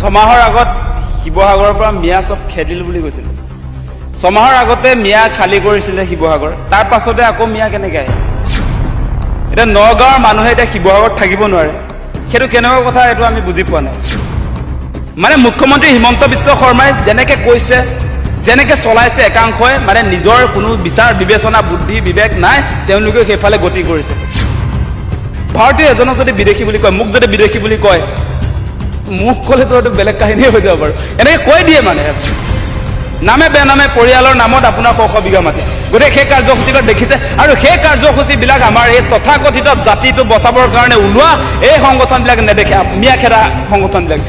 ছমাহৰ আগত শিৱসাগৰৰ পৰা মিয়া চব খেদিল বুলি কৈছিল। ছমাহৰ আগতে মিয়া খালী কৰিছিলে শিৱসাগৰ তাৰ পাছতে আকৌ মিয়া কেনেকৈ আহিল? এতিয়া নগাঁৱৰ মানুহে এতিয়া শিৱসাগৰত থাকিব নোৱাৰে। সেইটো কেনেকুৱা কথা এইটো আমি বুজি পোৱা নাই। মানে মুখ্যমন্ত্ৰী হিমন্ত বিশ্ব শৰ্মাই যেনেকৈ কৈছে যেনেকৈ চলাইছে একাংশই মানে নিজৰ কোনো বিচাৰ বিবেচনা বুদ্ধি বিবেক নাই তেওঁলোকেও সেইফালে গতি কৰিছে। ভাৰতীয় এজনক যদি বিদেশী বুলি কয় মোক যদি বিদেশী বুলি কয় মোক ক'লেতো এইটো বেলেগ কাহিনীয়ে হৈ যাব বাৰু। এনেকৈ কৈ দিয়ে মানে। নামে বেনামে পৰিয়ালৰ নামত আপোনাৰ শ শ বিঘা মাটি। গতিকে সেই কাৰ্যসূচীবিলাক দেখিছে আৰু সেই কাৰ্যসূচীবিলাক আমাৰ এই তথাকথিত জাতিটো বচাবৰ কাৰণে ওলোৱা এই সংগঠনবিলাক নেদেখে। মিয়া খেদা সংগঠনবিলাক।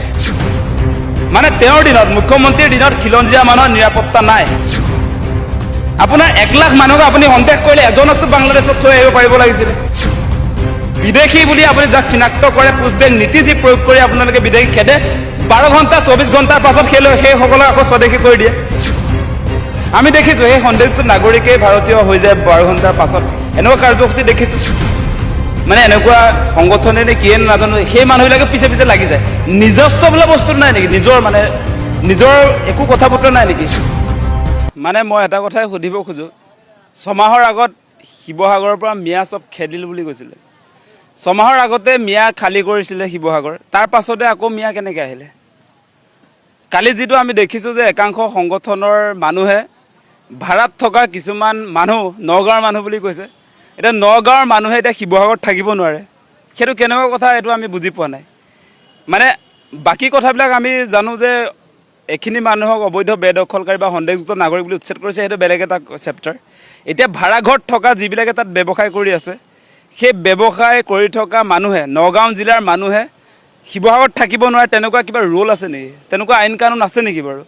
মানে তেওঁৰ দিনত, মুখ্যমন্ত্ৰীৰ দিনত খিলঞ্জীয়া মানুহৰ নিৰাপত্তা নাই। আপোনাৰ এক লাখ মানুহক আপুনি সন্দেহ কৰিলে এজনকতো বাংলাদেশত থৈ আহিব পাৰিব লাগিছিলে। বিদেশি বুলি আপুনি যাক চিনাক্ত কৰে পুষ্টবেগ নীতি যি প্ৰয়োগ কৰি আপোনালোকে বিদেশি খেদে, বাৰ ঘণ্টা, চৌবিছ ঘণ্টাৰ পাছত সেই সেইসকলক আকৌ স্বদেশী কৰি দিয়ে। আমি দেখিছোঁ, সেই সন্দেহযুক্ত নাগৰিকেই ভাৰতীয় হৈ যায় বাৰ ঘণ্টাৰ পাছত। এনেকুৱা কাৰ্যসূচী দেখিছোঁ। মানে এনেকুৱা সংগঠনে নে কিয়ে নাজানো, সেই মানুহবিলাকে পিছে পিছে লাগি যায়। নিজস্ব বোলা বস্তু নাই নেকি? নিজৰ মানে নিজৰ একো কথা বতৰা নাই নেকি? মানে মই এটা কথাই সুধিব খোজোঁ। ছমাহৰ আগত শিৱসাগৰৰ পৰা মিয়া চব খেদিল বুলি কৈছিলে। ছমাহৰ আগতে মিয়া খালী কৰিছিলে শিৱসাগৰ। তাৰ পাছতে আকৌ মিয়া কেনেকৈ আহিলে? কালি যিটো আমি দেখিছোঁ যে একাংশ সংগঠনৰ মানুহে ভাড়াত থকা কিছুমান মানুহ নগাঁৱৰ মানুহ বুলি কৈছে। এতিয়া নগাঁৱৰ মানুহে এতিয়া শিৱসাগৰত থাকিব নোৱাৰে। সেইটো কেনেকুৱা কথা এইটো আমি বুজি পোৱা নাই। মানে বাকী কথাবিলাক আমি জানো যে এইখিনি মানুহক অবৈধ বেদখলকাৰী বা সন্দেহযুক্ত নাগৰিক বুলি উচ্ছেদ কৰিছে সেইটো বেলেগ এটা চেপ্টাৰ এতিয়া ভাড়াঘৰত থকা যিবিলাকে তাত ব্যৱসায় কৰি আছে সেই ব্যৱসায় কৰি থকা মানুহে, নগাঁও জিলাৰ মানুহে শিৱসাগৰত থাকিব নোৱাৰে, তেনেকুৱা কিবা ৰুল আছে নেকি? তেনেকুৱা আইন কানুন আছে নেকি বাৰু?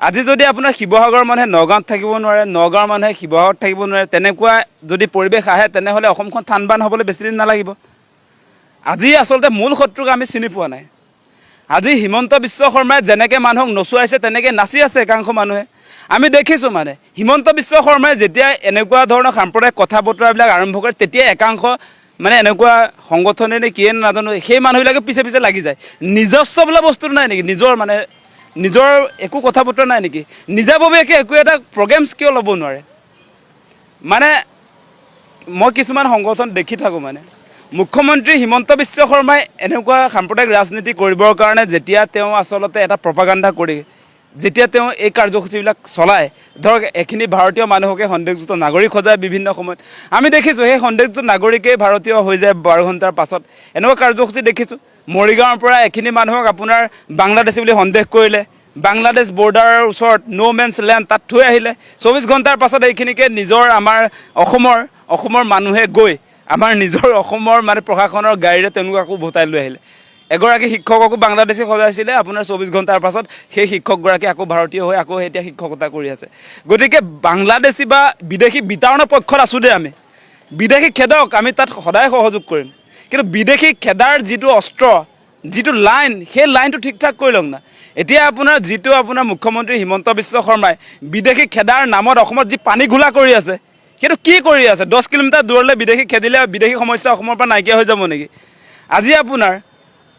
আজি যদি আপোনাৰ শিৱসাগৰৰ মানুহে নগাঁৱত থাকিব নোৱাৰে নগাঁৱৰ মানুহে শিৱসাগৰত থাকিব নোৱাৰে, তেনেকুৱা যদি পৰিৱেশ আহে, তেনেহ'লে অসমখন থান বান হ'বলৈ বেছিদিন নালাগিব। আজি আচলতে মূল শত্ৰুক আমি চিনি পোৱা নাই। আজি হিমন্ত বিশ্ব শৰ্মাই যেনেকৈ মানুহক নচুৱাইছে, তেনেকৈ নাচি আছে একাংশ মানুহে। আমি দেখিছোঁ মানে। হিমন্ত বিশ্ব শৰ্মাই যেতিয়া এনেকুৱা ধৰণৰ সাম্প্ৰদায়িক কথা বতৰাবিলাক আৰম্ভ কৰে তেতিয়া একাংশ মানে এনেকুৱা সংগঠনে নে কিয়ে নাজানো সেই মানুহবিলাকে পিছে পিছে লাগি যায়। নিজস্ব বোলা বস্তুটো নাই নেকি? নিজৰ মানে নিজৰ একো কথা বতৰা নাই নেকি? নিজাববীয়াকৈ একো এটা প্ৰগ্ৰেমছ কিয় ল'ব নোৱাৰে? মানে মই কিছুমান সংগঠন দেখি থাকোঁ মানে। মুখ্যমন্ত্ৰী হিমন্ত বিশ্ব শৰ্মাই এনেকুৱা সাম্প্ৰদায়িক ৰাজনীতি কৰিবৰ কাৰণে যেতিয়া তেওঁ আচলতে এটা প্ৰপাগাণ্ডা কৰি যেতিয়া তেওঁ এই কাৰ্যসূচীবিলাক চলায় ধৰক এইখিনি ভাৰতীয় মানুহকে সন্দেহযুক্ত নাগৰিক সজায় বিভিন্ন সময়ত। আমি দেখিছোঁ সেই সন্দেহযুক্ত নাগৰিকেই ভাৰতীয় হৈ যায় বাৰ ঘণ্টাৰ পাছত। এনেকুৱা কাৰ্যসূচী দেখিছোঁ। মৰিগাঁৱৰ পৰা এইখিনি মানুহক আপোনাৰ বাংলাদেশী বুলি সন্দেহ কৰিলে। বাংলাদেশ বৰ্ডাৰৰ ওচৰত ন' মেন্স লেণ্ড তাত থৈ আহিলে। চৌবিছ ঘণ্টাৰ পাছত এইখিনিকে নিজৰ আমাৰ অসমৰ অসমৰ মানুহে গৈ আমাৰ নিজৰ অসমৰ মানে প্ৰশাসনৰ গাড়ীৰে তেওঁলোকক আকৌ উভতাই লৈ আহিলে। এগৰাকী শিক্ষককো বাংলাদেশী সজাইছিলে আপোনাৰ চৌবিছ ঘণ্টাৰ পাছত, সেই শিক্ষকগৰাকী আকৌ ভাৰতীয় হৈ আকৌ এতিয়া শিক্ষকতা কৰি আছে। গতিকে বাংলাদেশী বা বিদেশি বিতৰণৰ পক্ষত আছোঁ দেই আমি। বিদেশি খেদক, আমি তাত সদায় সহযোগ কৰিম। কিন্তু বিদেশি খেদাৰ যিটো অস্ত্ৰ, যিটো লাইন, সেই লাইনটো ঠিক ঠাক কৰি লওক না। এতিয়া আপোনাৰ যিটো আপোনাৰ মুখ্যমন্ত্ৰী হিমন্ত বিশ্ব শৰ্মাই বিদেশি খেদাৰ নামত অসমত যি পানী ঘোলা কৰি আছে, সেইটো কি কৰি আছে? দহ কিলোমিটাৰ দূৰলৈ বিদেশি খেদিলে বিদেশি সমস্যা অসমৰ পৰা নাইকিয়া হৈ যাব নেকি? আজি আপোনাৰ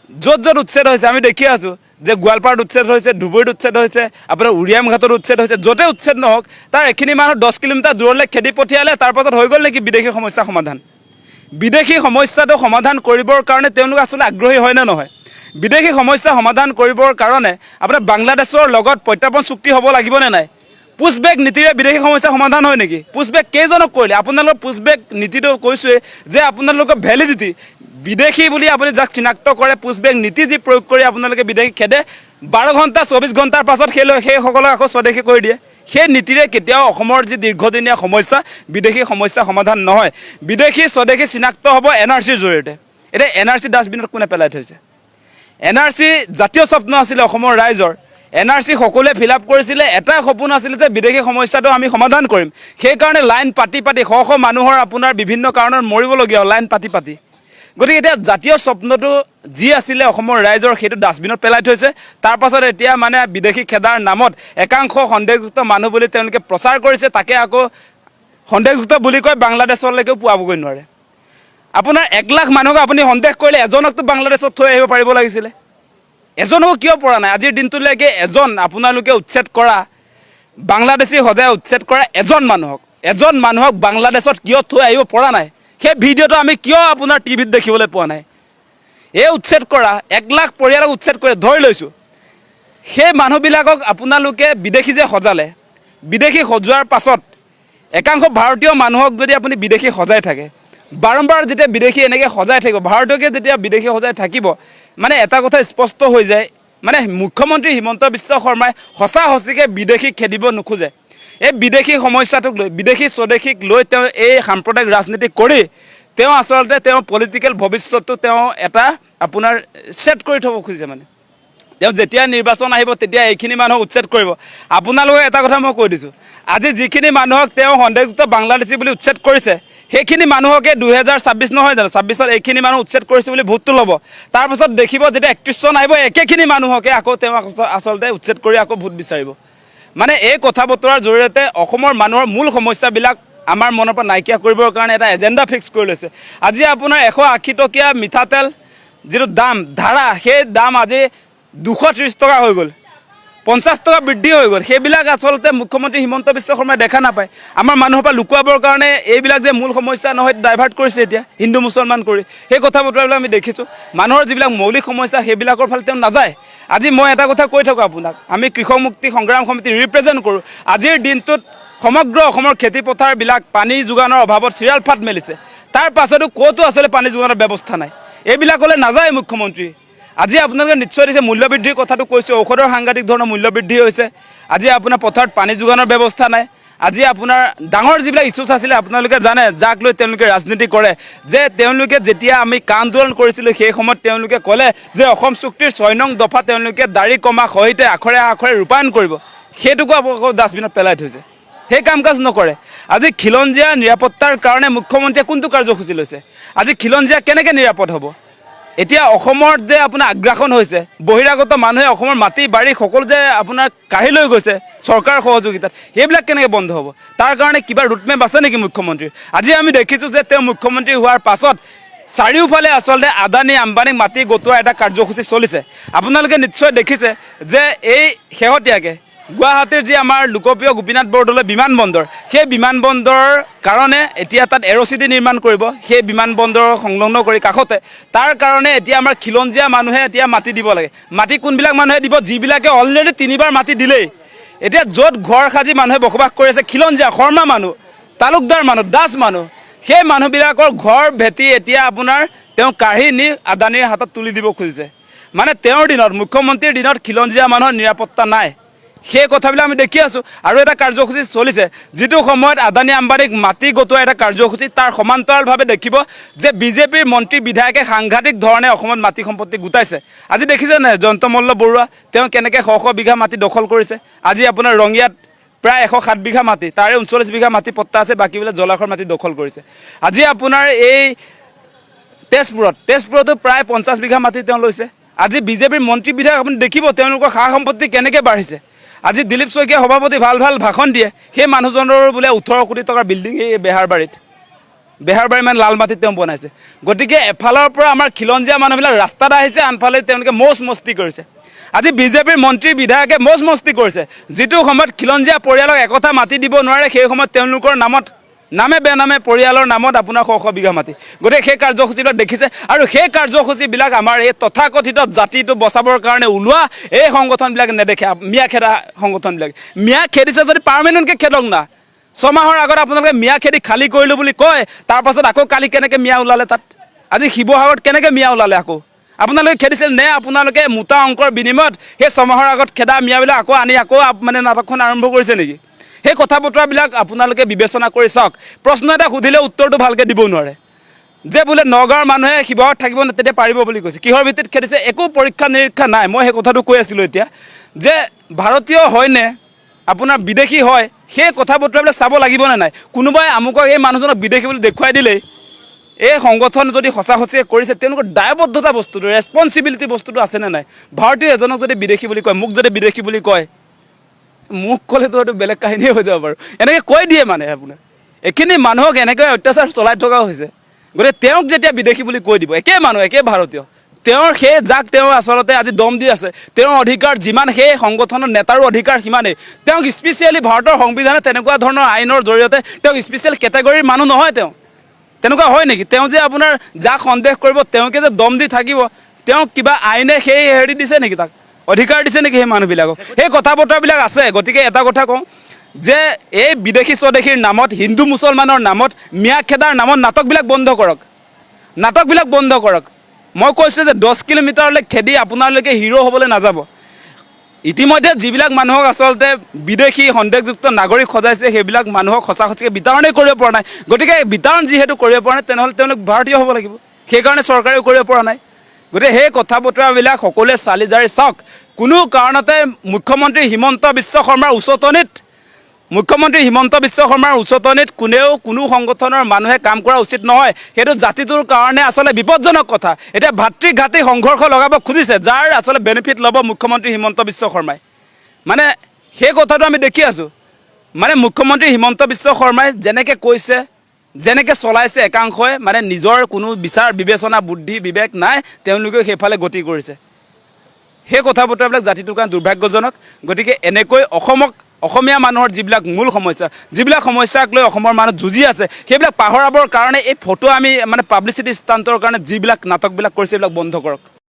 য'ত য'ত উচ্ছেদ হৈছে, আমি দেখি আছোঁ যে গোৱালপাৰাত উচ্ছেদ হৈছে, ধুবুৰীত উচ্ছেদ হৈছে, আপোনাৰ উৰিয়াম ঘাটত উচ্ছেদ হৈছে, য'তে উচ্ছেদ নহওক, তাৰ এইখিনি মানুহ দহ কিলোমিটাৰ দূৰলৈ খেদি পঠিয়ালে, তাৰ পাছত হৈ গ'ল নেকি বিদেশি সমস্যা সমাধান? বিদেশি সমস্যাটো সমাধান কৰিবৰ কাৰণে তেওঁলোক আচলতে আগ্ৰহী হয় নে নহয়? বিদেশি সমস্যা সমাধান কৰিবৰ কাৰণে আপোনাৰ বাংলাদেশৰ লগত প্ৰত্যাৰ্পণ চুক্তি হ'ব লাগিবনে নাই? পুষ্টবেক নীতিৰে বিদেশি সমস্যা সমাধান হয় নেকি? পুষ্টবেক কেইজনক কৰিলে? আপোনালোকৰ পুষ্টবেক নীতিটো কৈছোৱে যে আপোনালোকৰ ভেলিডিটি বিদেশি বুলি আপুনি যাক চিনাক্ত কৰে পুষ্টবেক নীতি যি প্ৰয়োগ কৰি আপোনালোকে বিদেশি খেদে, বাৰ ঘণ্টা, চৌবিছ ঘণ্টাৰ পাছত সেই সেইসকলক আকৌ স্বদেশী কৰি দিয়ে। সেই নীতিৰে কেতিয়াও অসমৰ যি দীৰ্ঘদিনীয়া সমস্যা, বিদেশি সমস্যা সমাধান নহয়। বিদেশি, স্বদেশী চিনাক্ত হ'ব এন আৰ চিৰ জৰিয়তে। এতিয়া এন আৰ চি ডাষ্টবিনত কোনে পেলাই থৈছে? এন আৰ চি জাতীয় স্বপ্ন আছিলে অসমৰ ৰাইজৰ। এন আৰ চি সকলোৱে ফিল আপ কৰিছিলে এটাই সপোন আছিলে যে বিদেশি সমস্যাটো আমি সমাধান কৰিম। সেইকাৰণে লাইন পাতি পাতি, শ শ মানুহৰ আপোনাৰ বিভিন্ন কাৰণত মৰিবলগীয়া লাইন পাতি পাতি। গতিকে এতিয়া জাতীয় স্বপ্নটো যি আছিলে অসমৰ ৰাইজৰ, সেইটো ডাষ্টবিনত পেলাই থৈছে। তাৰ পাছত এতিয়া মানে বিদেশি খেদাৰ নামত একাংশ সন্দেহযুক্ত মানুহ বুলি তেওঁলোকে প্ৰচাৰ কৰিছে, তাকে আকৌ সন্দেহযুক্ত বুলি কৈ বাংলাদেশলৈকেও পোৱাবগৈ নোৱাৰে। আপোনাৰ এক লাখ মানুহক আপুনি সন্দেহ কৰিলে, এজনকতো বাংলাদেশত থৈ আহিব পাৰিব লাগিছিলে। এজনকো কিয় পৰা নাই? আজিৰ দিনটোলৈকে এজন আপোনালোকে উচ্ছেদ কৰা, বাংলাদেশী সদায় উচ্ছেদ কৰা এজন মানুহক। এজন মানুহক বাংলাদেশত কিয় থৈ আহিব পৰা নাই? সেই ভিডিঅ'টো আমি কিয় আপোনাৰ টিভিত দেখিবলৈ পোৱা নাই? এই উচ্ছেদ কৰা, এক লাখ পৰিয়ালক উচ্ছেদ কৰি ধৰি লৈছোঁ। সেই মানুহবিলাকক আপোনালোকে বিদেশি যে সজালে, বিদেশি সজোৱাৰ পাছত একাংশ ভাৰতীয় মানুহক যদি আপুনি বিদেশি সজাই থাকে বাৰম্বাৰ যেতিয়া বিদেশি এনেকৈ সজাই থাকিব ভাৰতীয়কে যেতিয়া বিদেশি সজাই থাকিব মানে এটা কথা স্পষ্ট হৈ যায় মানে মুখ্যমন্ত্ৰী হিমন্ত বিশ্ব শৰ্মাই সঁচা সঁচিকৈ বিদেশীক খেদিব নোখোজে। এই বিদেশি সমস্যাটোক লৈ, বিদেশি স্বদেশীক লৈ তেওঁ এই সাম্প্ৰদায়িক ৰাজনীতি কৰি, তেওঁ আচলতে তেওঁ পলিটিকেল ভৱিষ্যতটো তেওঁ এটা আপোনাৰ ছেট কৰি থ'ব খুজিছে মানে। তেওঁ যেতিয়া নিৰ্বাচন আহিব, তেতিয়া এইখিনি মানুহক উচ্ছেদ কৰিব। আপোনালোকে এটা কথা মই কৈ দিছোঁ, আজি যিখিনি মানুহক তেওঁ সন্দেহযুক্ত বাংলাদেশী বুলি উচ্ছেদ কৰিছে সেইখিনি মানুহকে দুহেজাৰ ছাব্বিছ নহয় জানো? ছাব্বিছত এইখিনি মানুহ উচ্ছেদ কৰিছে বুলি ভোটটো ল'ব। তাৰপাছত দেখিব যেতিয়া একত্ৰিছ চন আহিব, একেখিনি মানুহকে আকৌ তেওঁ আচলতে উচ্ছেদ কৰি আকৌ ভোট বিচাৰিব। মানে এই কথা বতৰাৰ জৰিয়তে অসমৰ মানুহৰ মূল সমস্যাবিলাক আমাৰ মনৰ পৰা নাইকিয়া কৰিবৰ কাৰণে এটা এজেণ্ডা ফিক্স কৰি লৈছে। আজি আপোনাৰ এশ আশী টকীয়া মিঠাতেল, যিটো দাম, ধাৰা, সেই দাম আজি দুশ ত্ৰিছ টকা হৈ গ'ল। পঞ্চাছ টকা বৃদ্ধি হৈ গ'ল। সেইবিলাক আচলতে মুখ্যমন্ত্ৰী হিমন্ত বিশ্ব শৰ্মাই দেখা নাপায়। আমাৰ মানুহৰ পৰা লুকুৱাবৰ কাৰণে এইবিলাক যে মূল সমস্যা নহয় ডাইভাৰ্ট কৰিছে এতিয়া, হিন্দু মুছলমান কৰি। সেই কথা বতৰাবিলাক আমি দেখিছোঁ। মানুহৰ যিবিলাক মৌলিক সমস্যা, সেইবিলাকৰ ফালে তেওঁ নাযায়। আজি মই এটা কথা কৈ থাকোঁ আপোনাক। আমি কৃষক মুক্তি সংগ্ৰাম সমিতি ৰিপ্ৰেজেণ্ট কৰোঁ। আজিৰ দিনটোত সমগ্ৰ অসমৰ খেতি পথাৰবিলাক পানী যোগানৰ অভাৱত চিৰাল ফাট মেলিছে। তাৰ পাছতো ক'তো আচলতে পানী যোগানৰ ব্যৱস্থা নাই। এইবিলাকলৈ নাযায় মুখ্যমন্ত্ৰী। আজি আপোনালোকে নিশ্চয় দিছে মূল্যবৃদ্ধিৰ কথাটো কৈছোঁ, ঔষধৰ সাংঘাতিক ধৰণৰ মূল্যবৃদ্ধি হৈছে। আজি আপোনাৰ পথাৰত পানী যোগানৰ ব্যৱস্থা নাই। আজি আপোনাৰ ডাঙৰ যিবিলাক ইছ্যুছ আছিলে, আপোনালোকে জানে, যাক লৈ তেওঁলোকে ৰাজনীতি কৰে। যে তেওঁলোকে যেতিয়া আমি কা আন্দোলন কৰিছিলোঁ, সেই সময়ত তেওঁলোকে ক'লে যে অসম চুক্তিৰ ছয় নং দফা তেওঁলোকে দাড়ি কমা সহিতে আখৰে আখৰে ৰূপায়ণ কৰিব। সেইটোকো আকৌ ডাষ্টবিনত পেলাই থৈছে। সেই কাম কাজ নকৰে। আজি খিলঞ্জীয়া নিৰাপত্তাৰ কাৰণে মুখ্যমন্ত্ৰীয়ে কোনটো কাৰ্যসূচী লৈছে? আজি খিলঞ্জীয়া কেনেকৈ নিৰাপদ হ'ব? এতিয়া অসমত যে আপোনাৰ আগ্ৰাসন হৈছে, বহিৰাগত মানুহে অসমৰ মাটি, বাৰী, সকলো যে আপোনাৰ কাঢ়ি লৈ গৈছে চৰকাৰৰ সহযোগিতাত, সেইবিলাক কেনেকৈ বন্ধ হ'ব? তাৰ কাৰণে কিবা ৰুটমেপ আছে নেকি মুখ্যমন্ত্ৰীৰ আজি আমি দেখিছোঁ যে তেওঁ মুখ্যমন্ত্ৰী হোৱাৰ পাছত চাৰিওফালে আচলতে আদানী আম্বানীক মাটি গটোৱা এটা কাৰ্যসূচী চলিছে। আপোনালোকে নিশ্চয় দেখিছে যে এই শেহতীয়াকৈ গুৱাহাটীৰ যি আমাৰ লোকপ্ৰিয় গোপীনাথ বৰদলৈ বিমানবন্দৰ সেই বিমানবন্দৰৰ কাৰণে এতিয়া তাত এৰ'চিটি নিৰ্মাণ কৰিব, সেই বিমানবন্দৰৰ সংলগ্ন কৰি কাষতে, তাৰ কাৰণে এতিয়া আমাৰ খিলঞ্জীয়া মানুহে এতিয়া মাটি দিব লাগে। মাটি কোনবিলাক মানুহে দিব, যিবিলাকে অলৰেডি তিনিবাৰ মাটি দিলেই। এতিয়া য'ত ঘৰ সাজি মানুহে বসবাস কৰি আছে, খিলঞ্জীয়া, শৰ্মা মানুহ, তালুকদাৰ মানুহ, দাস মানুহ, সেই মানুহবিলাকৰ ঘৰ ভেটি এতিয়া আপোনাৰ তেওঁ কাঢ়ি নি আদানীৰ হাতত তুলি দিব খুজিছে। মানে তেওঁৰ দিনত, মুখ্যমন্ত্ৰীৰ দিনত খিলঞ্জীয়া মানুহৰ নিৰাপত্তা নাই। সেই কথাবিলাক আমি দেখি আছোঁ। আৰু এটা কাৰ্যসূচী চলিছে, যিটো সময়ত আদানী আম্বানীক মাটি গটোৱা এটা কাৰ্যসূচী তাৰ সমান্তৰালভাৱে দেখিব যে বিজেপিৰ মন্ত্ৰী বিধায়কে সাংঘাতিক ধৰণে অসমত মাটি সম্পত্তি গোটাইছে। আজি দেখিছে নাই? জয়ন্ত মল্ল বৰুৱা, তেওঁ কেনেকৈ শ শ বিঘা মাটি দখল কৰিছে? আজি আপোনাৰ ৰঙিয়াত প্ৰায় এশ সাত বিঘা মাটি, তাৰে ঊনচল্লিছ বিঘা মাটি পট্টা আছে, বাকীবিলাক জলাশয়ৰ মাটি দখল কৰিছে। আজি আপোনাৰ এই তেজপুৰত, তেজপুৰতো প্ৰায় পঞ্চাছ বিঘা মাটি তেওঁ লৈছে। আজি বিজেপিৰ মন্ত্ৰী বিধায়ক আপুনি দেখিব, তেওঁলোকৰ সা সম্পত্তি কেনেকৈ বাঢ়িছে? আজি দিলীপ শইকীয়া সভাপতি ভালো ভালো ভাষণ দিয়ে, সেই মানুহজনৰ বোলে ওঠৰ কোটি টকাৰ বিল্ডিং এই বেহাৰবাৰীত। বেহাৰবাৰী মানে লাল মাটিত তেওঁ বনাইছে। গতিকে এফালৰ পৰা আমাৰ খিলঞ্জীয়া মানুহবিলাক ৰাস্তাত আহিছে, আনফালে তেওঁলোকে মৌজ মস্তি কৰিছে। আজি বিজেপিৰ মন্ত্ৰী বিধায়কে মৌজ মস্তি কৰিছে। যিটো সময়ত খিলঞ্জীয়া পৰিয়ালক একথা মাতি দিব নোৱাৰে, সেই সময়ত তেওঁলোকৰ নামত নামে বেনামে পৰিয়ালৰ নামত আপোনাৰ শ শ বিঘা মাটি। গতিকে সেই কাৰ্যসূচীবিলাক দেখিছে আৰু সেই কাৰ্যসূচীবিলাক আমাৰ এই তথাকথিত জাতিটো বচাবৰ কাৰণে ওলোৱা এই সংগঠনবিলাকে নেদেখে। মিয়া খেদা সংগঠনবিলাকে। মিয়া খেদিছে যদি পাৰ্মানেণ্টকৈ খেদক না। ছমাহৰ আগত আপোনালোকে মিয়া খেদি খালী কৰিলোঁ বুলি কয় তাৰপাছত আকৌ কালি কেনেকৈ মিয়া ওলালে তাত? আজি শিৱসাগৰত কেনেকৈ মিয়া ওলালে আকৌ? আপোনালোকে খেদিছিল নে আপোনালোকে মোটা অংকৰ বিনিময়ত সেই ছমাহৰ আগত খেদা মিয়াবিলাক আকৌ আনি আকৌ মানে নাটকখন আৰম্ভ কৰিছে নেকি? সেই কথা বতৰাবিলাক আপোনালোকে বিবেচনা কৰি চাওক। প্ৰশ্ন এটা সুধিলে উত্তৰটো ভালকৈ দিব নোৱাৰে। যে বোলে নগাঁৱৰ মানুহে শিৱসাগৰত থাকিব তেতিয়া পাৰিব বুলি কৈছে। কিহৰ ভিত্তিত খেদিছে একো পৰীক্ষা নিৰীক্ষা নাই। মই সেই কথাটো কৈ আছিলোঁ এতিয়া। যে ভাৰতীয় হয়নে, আপোনাৰ বিদেশি হয়, সেই কথা বতৰাবিলাক চাব লাগিবনে নাই? কোনোবাই আমুকক এই মানুহজনক বিদেশি বুলি দেখুৱাই দিলেই, এই সংগঠন যদি সঁচা সঁচিয়ে কৰিছে, তেওঁলোকৰ দায়বদ্ধতা বস্তুটো ৰেচপনচিবিলিটি বস্তুটো আছেনে নাই? ভাৰতীয় এজনক যদি বিদেশি বুলি কয়, মোক যদি বিদেশি বুলি কয় মোক ক'লেতো এইটো বেলেগ কাহিনীয়ে হৈ যাব বাৰু। এনেকৈ কৈ দিয়ে মানে আপোনাৰ। এইখিনি মানুহক এনেকৈ অত্যাচাৰ চলাই থকা হৈছে। গতিকে তেওঁক যেতিয়া বিদেশি বুলি কৈ দিব একে মানুহ একে ভাৰতীয়। তেওঁৰ সেই যাক তেওঁ আচলতে আজি দম দি আছে, তেওঁৰ অধিকাৰ যিমান সেই সংগঠনৰ নেতাৰো অধিকাৰ সিমানেই। তেওঁক স্পেচিয়েলি ভাৰতৰ সংবিধানে তেনেকুৱা ধৰণৰ আইনৰ জৰিয়তে তেওঁক স্পেচিয়েল কেটেগৰীৰ মানুহ নহয় তেওঁ। তেনেকুৱা হয় নেকি? তেওঁ যে আপোনাৰ যাক সন্দেহ কৰিব, তেওঁকে যে দম দি থাকিব, তেওঁক কিবা আইনে সেই হেৰি দিছে নেকি তাক? অধিকাৰ দিছে নেকি সেই মানুহবিলাকক? সেই কথা বতৰাবিলাক আছে, গতিকে এটা কথা কওঁ যে এই বিদেশি স্বদেশীৰ নামত, হিন্দু মুছলমানৰ নামত, মিয়া খেদাৰ নামত নাটকবিলাক বন্ধ কৰক। নাটকবিলাক বন্ধ কৰক। মই কৈছোঁ যে দহ কিলোমিটাৰলৈ খেদি আপোনালোকে হিৰ' হ'বলৈ নাযাব। ইতিমধ্যে যিবিলাক মানুহক আচলতে বিদেশি সন্দেহযুক্ত নাগৰিক সজাইছে, সেইবিলাক মানুহক সঁচা সঁচিকৈ বিতৰণেই কৰিব পৰা নাই। গতিকে বিতৰণ যিহেতু কৰিব পৰা নাই, তেনেহ'লে তেওঁলোক ভাৰতীয় হ'ব লাগিব। সেইকাৰণে চৰকাৰেও কৰিব পৰা নাই। গতিকে সেই কথা বতৰাবিলাক সকলোৱে চালি জাৰি চাওক। কোনো কাৰণতে মুখ্যমন্ত্ৰী হিমন্ত বিশ্ব শৰ্মাৰ উচতনিত মুখ্যমন্ত্ৰী হিমন্ত বিশ্ব শৰ্মাৰ উচতনিত কোনেও কোনো সংগঠনৰ মানুহে কাম কৰা উচিত নহয়। সেইটো জাতিটোৰ কাৰণে আচলতে বিপদজনক কথা। এতিয়া ভাতৃঘাতী সংঘৰ্ষ লগাব খুজিছে যাৰ আচলতে বেনিফিট ল'ব মুখ্যমন্ত্ৰী হিমন্ত বিশ্ব শৰ্মাই। মানে সেই কথাটো আমি দেখি আছোঁ। মানে মুখ্যমন্ত্ৰী হিমন্ত বিশ্ব শৰ্মাই যেনেকৈ কৈছে যেনেকৈ চলাইছে একাংশই মানে নিজৰ কোনো বিচাৰ বিবেচনা বুদ্ধি বিবেক নাই তেওঁলোকেও সেইফালে গতি কৰিছে। সেই কথা বতৰাবিলাক জাতিটোৰ কাৰণে দুৰ্ভাগ্যজনক। গতিকে এনেকৈ অসমক অসমীয়া মানুহৰ যিবিলাক মূল সমস্যা যিবিলাক সমস্যাক লৈ অসমৰ মানুহ যুঁজি আছে সেইবিলাক পাহৰাবৰ কাৰণে এই ফটো আমি মানে পাব্লিচিটি ষ্টাণ্টৰ কাৰণে যিবিলাক নাটকবিলাক কৰিছে সেইবিলাক বন্ধ কৰক।